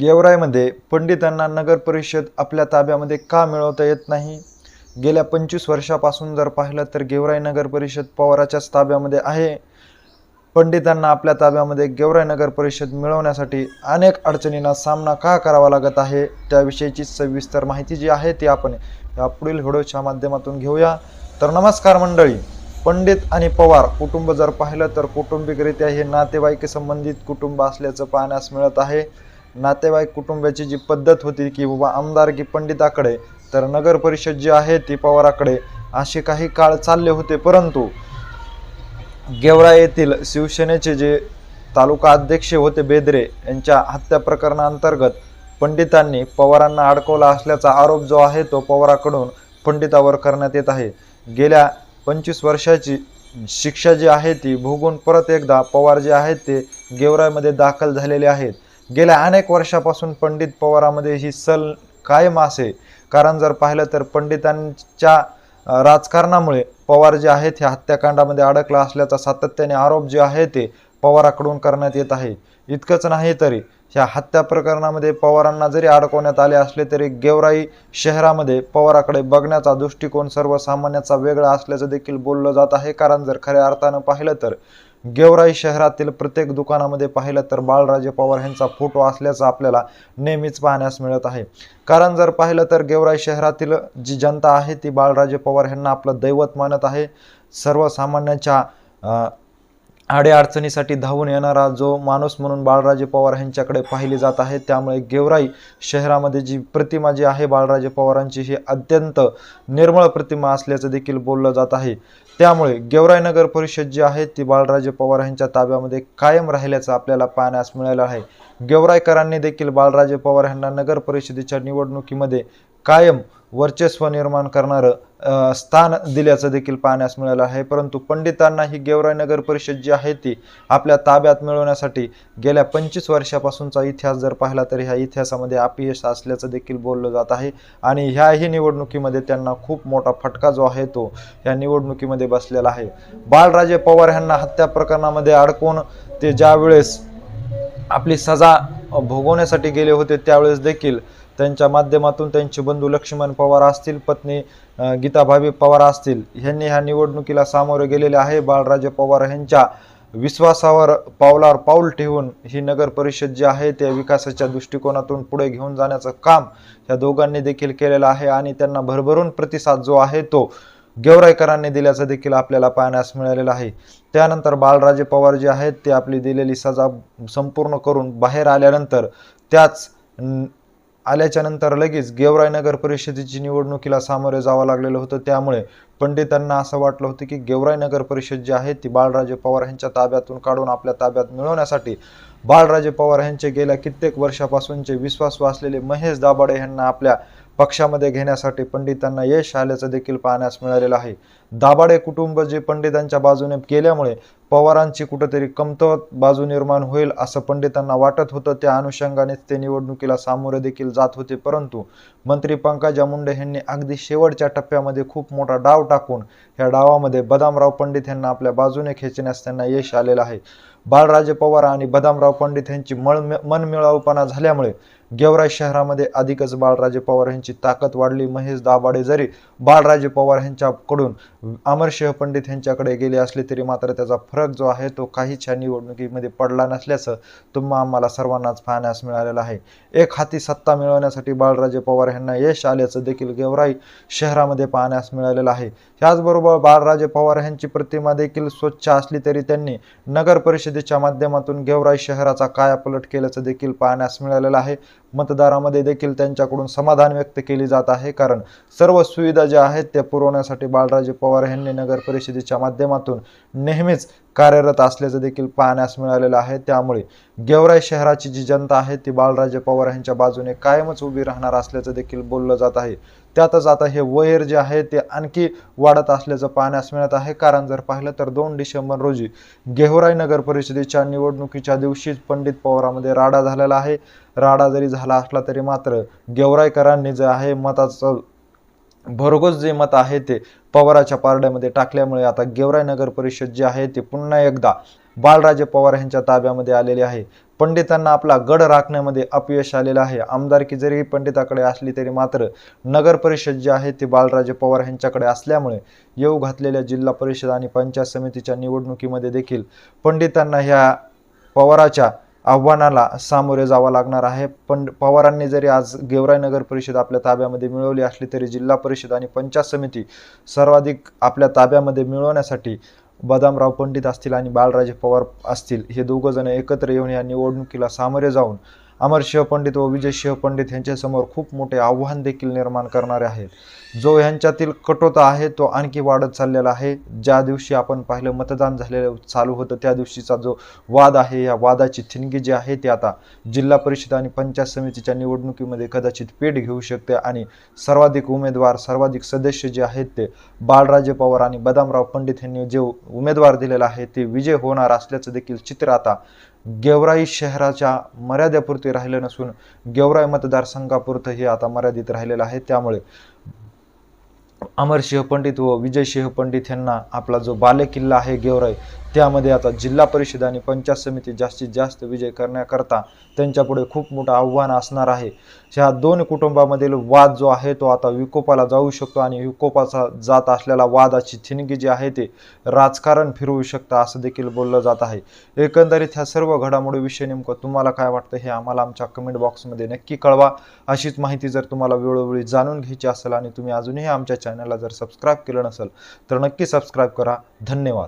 गेवराईमध्ये पंडितांना नगर परिषद आपल्या ताब्यामध्ये का मिळवता येत नाही? गेल्या पंचवीस वर्षापासून जर पाहिलं तर गेवराई नगर परिषद पवाराच्याच ताब्यामध्ये आहे. पंडितांना आपल्या ताब्यामध्ये गेवराई नगर परिषद मिळवण्यासाठी अनेक अडचणींना सामना का करावा लागत आहे? त्याविषयीची सविस्तर माहिती जी आहे ती आपण या पुढील व्हिडिओच्या माध्यमातून घेऊया. तर नमस्कार मंडळी पंडित आणि पवार कुटुंब जर पाहिलं तर कौटुंबिकरित्या हे नातेवाईक संबंधित कुटुंब असल्याचं पाहण्यास मिळत आहे. नातेवाईक कुटुंबाची जी पद्धत होती की बाबा आमदारकी पंडिताकडे तर नगर परिषद जी आहे ती पवाराकडे असे काही काळ चालले होते. परंतु गेवरा येथील शिवसेनेचे जे तालुका अध्यक्ष होते बेदरे यांच्या हत्या प्रकरणाअंतर्गत पंडितांनी पवारांना अडकवला असल्याचा आरोप जो आहे तो पवाराकडून पंडितावर करण्यात येत आहे. गेल्या पंचवीस वर्षाची शिक्षा जी आहे ती भोगून परत एकदा पवार जे आहेत ते गेवराईमध्ये दाखल झालेले आहेत. गेल्या अनेक वर्षापासून पंडित पवारामध्ये ही सल कायम असे. कारण जर पाहिलं तर पंडितांच्या राजकारणामुळे पवार जे आहेत ह्या हत्याकांडामध्ये अडकला असल्याचा सातत्याने आरोप जे आहे ते पवाराकडून करण्यात येत आहे. इतकंच नाही तरी ह्या हत्या प्रकरणामध्ये पवारांना जरी अडकवण्यात आले असले तरी गेवराई शहरामध्ये पवाराकडे बघण्याचा दृष्टिकोन सर्वसामान्याचा वेगळा असल्याचं देखील बोललं जात आहे. कारण जर खऱ्या अर्थानं पाहिलं तर गेवराई शहरातील प्रत्येक दुकानामध्ये पाहिलं तर बाळराजे पवार यांचा फोटो असल्याचं आपल्याला नेहमीच पाहण्यास मिळत आहे. कारण जर पाहिलं तर गेवराई शहरातील जी जनता आहे ती बाळराजे पवार यांना आपलं दैवत मानत आहे. सर्वसामान्यांच्या आडे अडचणीसाठी धावून येणारा जो माणूस म्हणून बाळराजे पवार यांच्याकडे पाहिली जात आहे त्यामुळे गेवराई शहरामध्ये जी प्रतिमा जी आहे बाळराजे पवारांची ही अत्यंत निर्मळ प्रतिमा असल्याचं देखील बोललं जात आहे. त्यामुळे गेवराई नगर परिषद जी आहे ती बाळराजे पवार यांच्या ताब्यामध्ये कायम राहिल्याचं आपल्याला पाहण्यास मिळालं आहे. गेवराईकरांनी देखील बाळराजे पवार यांना नगर परिषदेच्या निवडणुकीमध्ये कायम वर्चस्व निर्माण करणारं स्थान दिल्याचं देखील पाहण्यास मिळालं आहे. परंतु पंडितांना ही गेवराई नगर परिषद जी आहे ती आपल्या ताब्यात मिळवण्यासाठी गेल्या पंचवीस वर्षापासूनचा इतिहास जर पाहिला तर ह्या इतिहासामध्ये अपयश असल्याचं देखील बोललं जात आहे. आणि ह्याही निवडणुकीमध्ये त्यांना खूप मोठा फटका जो आहे तो या निवडणुकीमध्ये बसलेला आहे. बाळराजे पवार यांना हत्या प्रकरणामध्ये अडकून ते ज्यावेळेस आपली सजा भोगवण्यासाठी गेले होते त्यावेळेस देखील त्यांच्या माध्यमातून त्यांचे बंधू लक्ष्मण पवार असतील पत्नी गीता गीताभाभी पवार असतील यांनी ह्या निवडणुकीला सामोरे गेलेले आहे. बाळराजे पवार यांच्या विश्वासावर पावलावर पाऊल ठेवून ही नगर परिषद जी आहे त्या विकासाच्या दृष्टिकोनातून पुढे घेऊन जाण्याचं काम या दोघांनी देखील केलेलं आहे आणि त्यांना भरभरून प्रतिसाद जो आहे तो गेवराईकरांनी दिल्याचं देखील आपल्याला पाहण्यास मिळालेलं आहे. त्यानंतर बाळराजे पवार जे आहेत ते आपली दिलेली सजा संपूर्ण करून बाहेर आल्यानंतर त्याच आल्याच्यानंतर आल्याच्यानंतर लगेच गेवराई नगर परिषदेची निवडणुकीला सामोरे जावं लागलेलं होतं. त्यामुळे पंडितांना असं वाटलं होतं की गेवराई नगर परिषद जी आहे ती बाळराजे पवार यांच्या ताब्यातून काढून आपल्या ताब्यात मिळवण्यासाठी बाळराजे पवार यांचे गेल्या कित्येक वर्षापासूनचे विश्वासू असलेले महेश दाभाडे यांना आपल्या पक्षामध्ये घेण्यासाठी पंडितांना यश आल्याचं देखील पाहण्यास मिळालेलं आहे. दाभाडे कुटुंब जे पंडितांच्या बाजूने केल्यामुळे पवारांची कुठेतरी कमतवत बाजू निर्माण होईल असं पंडितांना वाटत होतं. त्या अनुषंगानेच ते निवडणुकीला सामोरे देखील जात होते. परंतु मंत्री पंकजा मुंडे यांनी अगदी शेवटच्या टप्प्यामध्ये खूप मोठा डाव टाकून या डावामध्ये बदामराव पंडित यांना आपल्या बाजूने खेचण्यास त्यांना यश आलेलं आहे. बाळराजे पवार आणि बदामराव पंडित यांची मळ मनमिळावपणा झाल्यामुळे गेवराई शहरामध्ये अधिकच बाळराजे पवार यांची ताकद वाढली. महेश दाभाडे जरी बाळराजे पवार यांच्याकडून अमरसिंह पंडित यांच्याकडे गेले असले तरी मात्र त्याचा फरक जो आहे तो काहीच निवडणुकीमध्ये पडला नसल्याचं तुम्हा आम्हाला सर्वांनाच पाहण्यास मिळालेलं आहे. एक हाती सत्ता मिळवण्यासाठी बाळराजे पवार यांना यश आल्याचं देखील गेवराई शहरामध्ये पाहण्यास मिळालेलं आहे. त्याचबरोबर बाळराजे पवार यांची प्रतिमा देखील स्वच्छ असली तरी त्यांनी नगर परिषदेच्या माध्यमातून गेवराई शहराचा कायापलट केल्याचं देखील पाहण्यास मिळालेलं आहे. मतदारामध्ये देखील त्यांच्याकडून समाधान व्यक्त केली जात आहे. कारण सर्व सुविधा ज्या आहेत त्या पुरवण्यासाठी बाळराजे पवार यांनी नगर परिषदेच्या माध्यमातून नेहमीच कार्यरत असल्याचं देखील पाहण्यास मिळालेलं आहे. त्यामुळे गेवराई शहराची जी जनता आहे ती बाळराजे पवार यांच्या बाजूने कायमच उभी राहणार असल्याचं देखील बोललं जात आहे. त्यातच आता हे वैर जे आहे ते आणखी वाढत असल्याचं पाहण्यास मिळत आहे. कारण जर पाहिलं तर दोन डिसेंबर रोजी गेवराई नगर परिषदेच्या निवडणुकीच्या दिवशीच पंडित पवारामध्ये राडा झालेला आहे. राडा जरी झाला असला तरी मात्र गेवराईकरांनी जे आहे मताचं भरघोस जे मत आहे ते पवाराच्या पारड्यामध्ये टाकल्यामुळे आता गेवराई नगर परिषद जी आहे ती पुन्हा एकदा बाळराजे पवार यांच्या ताब्यामध्ये आलेली आहे. पंडितांना आपला गड राखण्यामध्ये अपयश आलेलं आहे. आमदारकी जरी पंडिताकडे असली तरी मात्र नगर परिषद जी आहे ती बालराजे पवार यांच्याकडे असल्यामुळे येऊ घातलेल्या जिल्हा परिषद आणि पंचायत समितीच्या निवडणुकीमध्ये देखील पंडितांना ह्या पवाराच्या आव्हानाला सामोरे जावं लागणार आहे. पण पवारांनी जरी आज गेवराई नगर परिषद आपल्या ताब्यामध्ये मिळवली असली तरी जिल्हा परिषद आणि पंचायत समिती सर्वाधिक आपल्या ताब्यामध्ये मिळवण्यासाठी बदामराव पंडित असतील आणि बाळराजे पवार असतील हे दोघं जण एकत्र येऊन या निवडणुकीला सामोरे जाऊन अमरसिंह पंडित व विजयसिंह पंडित यांच्यासमोर खूप मोठे आव्हान देखील निर्माण करणारे आहेत. जो ह्यांच्यातील कटोता आहे तो आणखी वाढत चाललेला आहे. ज्या दिवशी आपण पाहिलं मतदान झालेलं चालू होतं त्या दिवशीचा जो वाद आहे या वादाची थिणगी जी आहे ती आता जिल्हा परिषद आणि पंचायत समितीच्या निवडणुकीमध्ये कदाचित पेट घेऊ शकते आणि सर्वाधिक उमेदवार सर्वाधिक सदस्य जे आहेत ते बाळराजे पवार आणि बदामराव पंडित यांनी जे उमेदवार दिलेला आहे ते विजय होणार असल्याचं देखील चित्र आता गेवराई शहराच्या मर्यादेपुरते राहिलं नसून गेवराई मतदारसंघापुरतं हे आता मर्यादित राहिलेलं आहे. त्यामुळे अमरसिंह पंडित व विजयसिंह पंडित यांना आपला जो बालेकिल्ला आहे गेवराई त्यामध्ये आता जिल्हा परिषद आणि पंचायत समिती जास्तीत जास्त विजय करण्याकरता त्यांच्यापुढे खूप मोठं आव्हान असणार आहे. ह्या दोन कुटुंबामधील वाद जो आहे तो आता विकोपाला जाऊ शकतो आणि विकोपाचा जात असलेला वादाची थिणगी जी आहे ते राजकारण फिरवू शकतं असं देखील बोललं जात आहे. एकंदरीत ह्या सर्व घडामोडीविषयी नेमकं तुम्हाला काय वाटतं हे आम्हाला आमच्या कमेंट बॉक्समध्ये नक्की कळवा. अशीच माहिती जर तुम्हाला वेळोवेळी जाणून घ्यायची असेल आणि तुम्ही अजूनही आमच्या चॅनलला जर सबस्क्राईब केलं नसेल तर नक्की सबस्क्राईब करा. धन्यवाद.